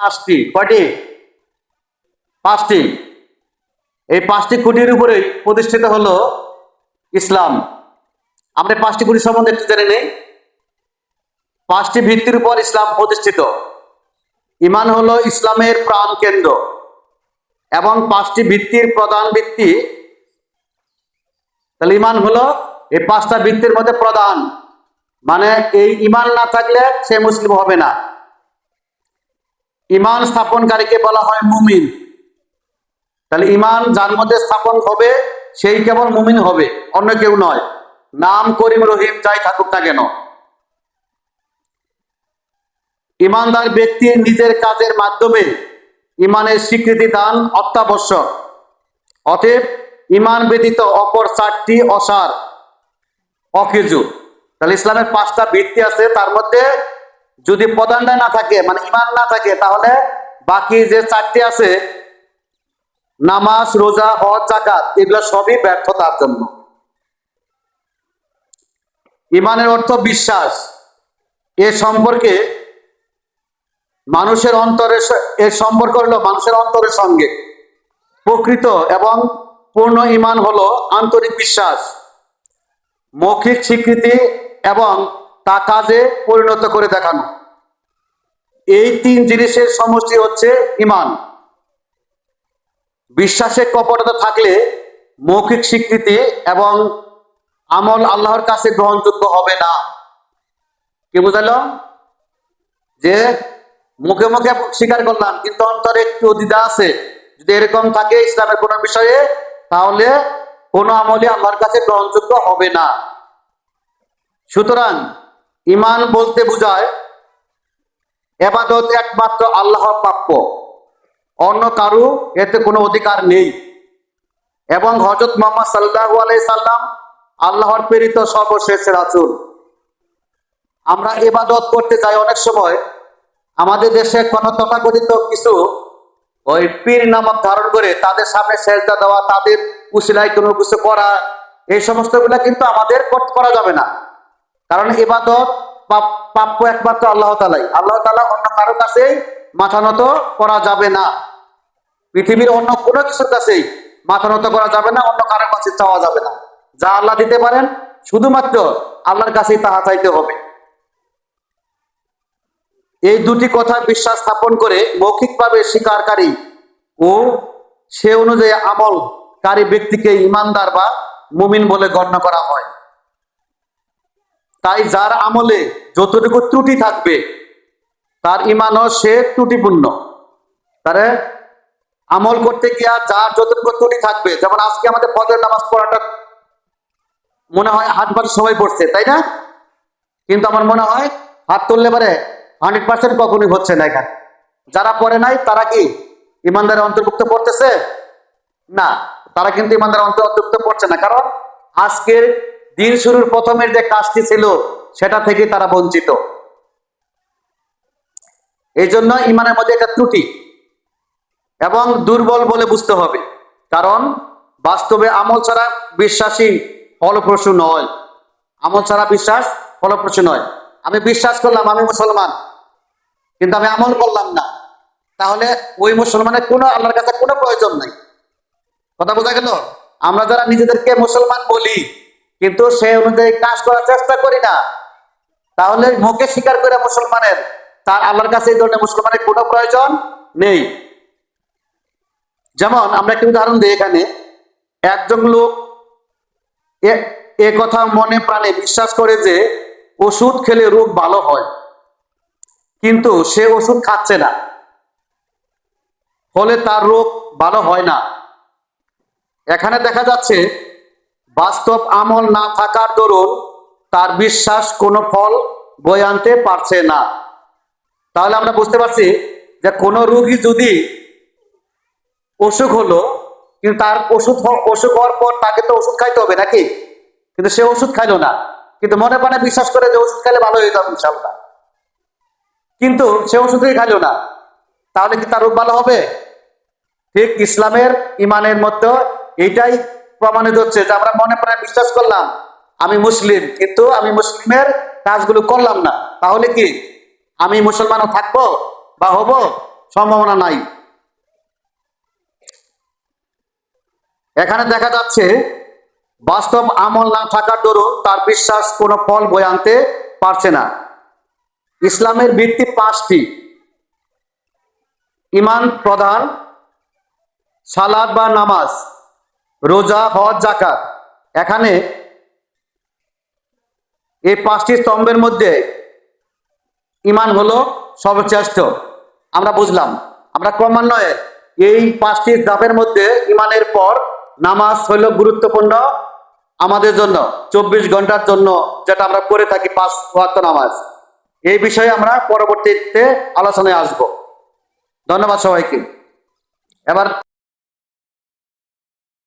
পাঁচটি, কয়টি? পাঁচটি। এই পাঁচটি খুঁটির উপরে প্রতিষ্ঠিত হলো ইসলাম। আমরা পাঁচটি খুঁটি সম্বন্ধে একটু জেনে নেই। পাঁচটি ভিত্তির উপর ইসলাম প্রতিষ্ঠিত। ইমান হলো ইসলামের প্রাণ কেন্দ্র। এবং পাঁচটি ভিত্তির প্রধান ভিত্তি, তাহলে ইমান হলো এই পাঁচটা ভিত্তির মধ্যে প্রধান। মানে এই ইমান না থাকলে সে মুসলিম হবে না। ইমান স্থাপনকারীকে বলা হয় মুমিন। তাহলে ইমান যার মধ্যে স্থাপন হবে, সেই কেবল মুমিন হবে, অন্য কেউ নয়। নাম করিম রহিম, যাই থাকুক না কেন। ইমানদার ব্যক্তি নিজের কাজের মাধ্যমে ইমানের স্বীকৃতি দান অত্যাবশ্যক। অতএব ইমান ব্যতীত অপর চারটি অসার, অকেজু। তাহলে ইসলামের পাঁচটা ভিত্তি আছে, তার মধ্যে যদি প্রধানটা না থাকে মানে ইমান না থাকে, তাহলে বাকি যে চারটি আছে, নামাজ, রোজা, হজ জাকাত এগুলো সবই ব্যর্থতার জন্য। ইমানের অর্থ বিশ্বাস। এ সম্পর্কে মানুষের অন্তরের এর সম্পর্ক হলো মানুষের অন্তরের সঙ্গে। প্রকৃত এবং পূর্ণ ইমান হলো আন্তরিক বিশ্বাস, মৌখিক স্বীকৃতি এবং তা কাজে পরিণত করে দেখানো। এই তিন জিনিসের সমষ্টি হচ্ছে ইমান। বিশ্বাসের কপটতা থাকলে মৌখিক স্বীকৃতি এবং আমল আল্লাহর কাছে গ্রহণযোগ্য হবে না। কি বুঝালো? যে মুখে মুখে স্বীকার করলাম, কিন্তু অন্তরে একটু দ্বিধা আছে। যদি এরকম থাকে ইসলামের কোনো বিষয়ে, তাহলে কোনো আমলে আল্লাহর কাছে গ্রহণযোগ্য হবে না। সুতরাং ইমান বলতে বোঝায় এবাদত একমাত্র আল্লাহর প্রাপ্য। অন্য কারু এতে কোনো অধিকার নেই। এবং হজরত মোহাম্মদ সাল্লাহ আলাই সাল্লাম আল্লাহর প্রেরিত সর্বশেষ রাসূল। আমরা এবাদত করতে যাই অনেক সময়। আমাদের দেশে কোন তথাকথিত কিছু ওই পীর নামক ধারণ করে তাদের সামনে সেজদা দেওয়া, তাদের উসিলায় কোনো কিছু করা, এই সমস্তগুলা কিন্তু আমাদের করা যাবে না। কারণ ইবাদত পাপ- প্রাপ্য একমাত্র আল্লাহ তালাই। আল্লাহ তালা অন্য কারও কাছে মাথা নত করা যাবে না। পৃথিবীর অন্য কোনো কিছুর কাছেই মাথা নত করা যাবে না, অন্য কারও কাছে চাওয়া যাবে না। যা আল্লাহ দিতে পারেন, শুধুমাত্র আল্লাহর কাছেই তাহা চাইতে হবে। এই দুটি কথা বিশ্বাস স্থাপন করে মৌখিকভাবে স্বীকারকারী ও সে অনুযায়ী আমলকারী ব্যক্তিকে ইমানদার বা মুমিন বলে গণ্য করা হয়। তাই যার আমলে যতটুকু ত্রুটি থাকবে, তার ইমানও সে ত্রুটিপূর্ণ। তারে আমল করতে গিয়া যার যতটুকু ত্রুটি থাকবে, যেমন আজকে আমাদের পদের নামাজ পড়াটা মনে হয় হাত পাশে সবাই পড়ছে, তাই না? কিন্তু আমার মনে হয় হাত তুললে পারে হান্ড্রেড পার্সেন্ট কখনই হচ্ছে না এখানে। যারা পড়ে নাই, তারা কি ইমানদারের অন্তর্ভুক্ত পড়তেছে? না, তারা কিন্তু ইমানদার অন্তর অন্তর্ভুক্ত পড়ছে না। কারণ আজকের দিন শুরুর প্রথমের যে কাজটি ছিল, সেটা থেকে তারা বঞ্চিত। এই জন্য ইমানের মধ্যে একটা ত্রুটি এবং দুর্বল বলে বুঝতে হবে। কারণ বাস্তবে আমল ছাড়া বিশ্বাসী ফলপ্রসূ নয়। আমল ছাড়া বিশ্বাস ফলপ্রসূ নয়। আমি বিশ্বাস করলাম আমি মুসলমান, কিন্তু আমি আমল করলাম না। তাহলে ওই মুসলমানের কোনো আল্লাহর কাছে কোনো প্রয়োজন নাই। কথা বোঝা গেল? আমরা যারা নিজেদেরকে মুসলমান বলি কিন্তু সে অনুযায়ী কাজ করার চেষ্টা করি না। তাহলে মুখে স্বীকার করে মুসলমানের, তার আল্লাহর কাছে এই ধরনের মুসলমানের কোনো প্রয়োজন নেই। যেমন আমরা একটি উদাহরণ দিই এখানে। একজন লোক এ- কথা মনে প্রাণে বিশ্বাস করে যে ওষুধ খেলে রোগ ভালো হয়, কিন্তু সে ওষুধ খাচ্ছে না। ফলে তার রোগ ভালো হয় না। এখানে দেখা যাচ্ছে বাস্তব আমল না থাকার দরুন তার বিশ্বাস কোনো ফল বয়ে আনতে পারছে না। তাহলে আমরা বুঝতে পারছি যে কোনো রোগী যদি অসুখ হলো, কিন্তু তার ওষুধ অসুখ হওয়ার পর তাকে তো ওষুধ খাইতে হবে নাকি? কিন্তু সে ওষুধ খাইলো না। কিন্তু মনে প্রাণে বিশ্বাস করে যে ওষুধ খাইলে ভালো হয়ে যাবে ইনশাল্লাহ কিন্তু সে ওষুধই খাইলো না। তাহলে কি তার রোগ ভালো হবে? ঠিক ইসলামের ইমানের মধ্যে এইটাই প্রমাণিত হচ্ছে যে আমরা মনে প্রাণে বিশ্বাস করলাম, আমি মুসলিম, কিন্তু আমি মুসলিমের কাজগুলো করলাম না। তাহলে কি আমি মুসলমানও থাকব বা হব? সম্ভাবনা নাই। এখানে দেখা যাচ্ছে বাস্তব আমল না থাকার দরুন তার বিশ্বাস কোনো ফল বয়ে আনতে পারছে না। ইসলামের ভিত্তি পাঁচটি। ইমান প্রধান সালাদ বা নামাজ। রোজা, হজ জাকাত এখানে এই পাঁচটি স্তম্ভের মধ্যে ইমান হলো সর্বশ্রেষ্ঠ। আমরা বুঝলাম। আমরা ক্রমান্বয়ে এই পাঁচটি ধাপের মধ্যে ইমানের পর নামাজ হইল গুরুত্বপূর্ণ আমাদের জন্য, চব্বিশ ঘণ্টার জন্য, যেটা আমরা করে থাকি পাঁচ ওয়াক্ত নামাজ। এই বিষয়ে আমরা পরবর্তীতে আলোচনায় আসব। ধন্যবাদ সবাইকে। এবার